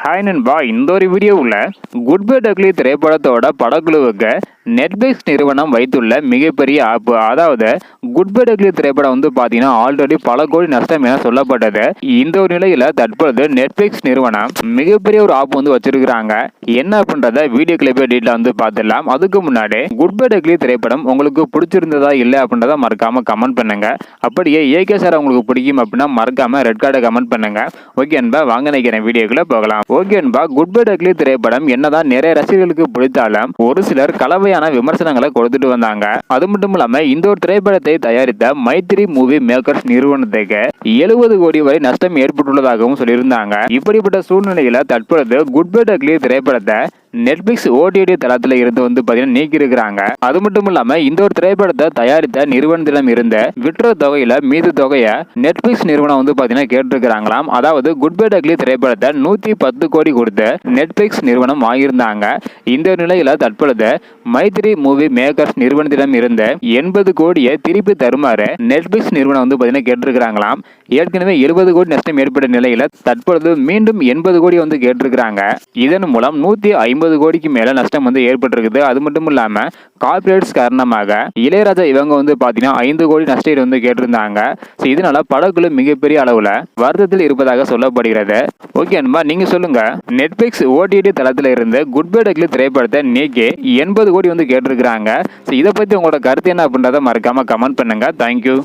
Hi நண்பா. இந்த ஒரு வீடியோவில் குட் பை டக்லி திரைப்படத்தோட படக்குழுவுக்கு நெட்ஃப்ளிக்ஸ் நிறுவனம் வைத்துள்ள மிகப்பெரிய ஆப்பு அதாவது குட் பை டக்லி திரைப்படம் வந்து பார்த்தீங்கன்னா ஆல்ரெடி பல கோடி நஷ்டம் என சொல்லப்பட்டது. இந்த ஒரு நிலையில் தற்பொழுது நெட்ஃப்ளிக்ஸ் நிறுவனம் மிகப்பெரிய ஒரு ஆப் வந்து வச்சிருக்கிறாங்க. என்ன அப்படின்றத வீடியோ கிளிப்பை டீட்டெயில் வந்து பார்த்துடலாம் அதுக்கு முன்னாடி குட் பை டக்லி திரைப்படம் உங்களுக்கு பிடிச்சிருந்ததா இல்லை அப்படின்றத மறக்காம கமெண்ட் பண்ணுங்க. அப்படியே ஏகே சார் உங்களுக்கு பிடிக்கும் அப்படின்னா மறக்காம ரெட் கார்டை கமெண்ட் பண்ணுங்க. ஓகே அன்பா வாங்க நினைக்கிறேன் வீடியோக்குள்ள போகலாம். ஓகே அன்பா குட் பை டக்லி திரைப்படம் என்னதான் நிறைய ரசிகர்களுக்கு பிடித்தாலும் ஒரு சிலர் கலவை கடுமையான விமர்சனங்களை கொடுத்துட்டு வந்தாங்க. அது மட்டும் இல்லாம இந்த ஒரு திரைப்படத்தை தயாரித்த மைத்திரி மூவி மேக்கர்ஸ் நிறுவனத்துக்கு எழுபது கோடி வரை நஷ்டம் ஏற்பட்டுள்ளதாகவும் சொல்லியிருந்தாங்க. இப்படிப்பட்ட சூழ்நிலையில தற்பொழுது குட் பை டக்லி திரைப்படத்தை நெட்ஃபிளிக்ஸ் ஓடிடி தளத்தில் இருந்து வந்து பார்த்தீங்கன்னா நீக்கியிருக்கிறாங்க. அது மட்டும் இல்லாம இந்த ஒரு திரைப்படத்தை தயாரித்த நிறுவனத்திடம் இருந்த விற்ற தொகையில மீது தொகையை நெட்ஃபிளிக்ஸ் நிறுவனம் வந்து பார்த்தீங்கன்னா கேட்டிருக்கிறாங்களாம். அதாவது குட் பை டக்லி திரைப்படத்தை நூத்தி பத்து கோடி கொடுத்து நெட்ஃபிளிக்ஸ் நிறுவனம் வாங்கியிருந்தாங்க. இந்த நிலையில தற்பொழுது மைத்ரி மூவி மேக்கர்ஸ் நிறுவனத்திடம் இருந்த எண்பது கோடியை திருப்பி தருமாறு நெட்ஃபிளிக்ஸ் நிறுவனம் வந்து பார்த்தீங்கன்னா கேட்டிருக்கிறாங்களாம். ஏற்கனவே எழுபது கோடி நஷ்டம் ஏற்பட்ட நிலையில தற்பொழுது மீண்டும் எண்பது கோடி வந்து கேட்டிருக்கிறாங்க. இதன் மூலம் நூத்தி ஐம்பது கோடிக்கு மேலே நஷ்டம் வந்து ஏற்பட்டிருக்குது. அது மட்டும் இல்லாமல் கார்பரேட்ஸ் காரணமாக இளையராஜா இவங்க வந்து பார்த்தீங்கன்னா ஐந்து கோடி நஷ்டம் வந்து கேட்டிருந்தாங்க. ஸோ இதனால படக்குழு மிகப்பெரிய அளவில் வருத்தத்தில் இருப்பதாக சொல்லப்படுகிறது. ஓகே அன்பா நீங்கள் சொல்லுங்க. நெட்ஃபிளிக்ஸ் ஓடிடி தளத்தில் இருந்து குட் பை டக்லி திரைப்படத்தை நீக்கி எண்பது கோடி வந்து கேட்டிருக்கிறாங்க. ஸோ இதை பற்றி உங்களோட கருத்து என்ன அப்படின்றத மறக்காமல் கமெண்ட் பண்ணுங்க. தேங்க்யூ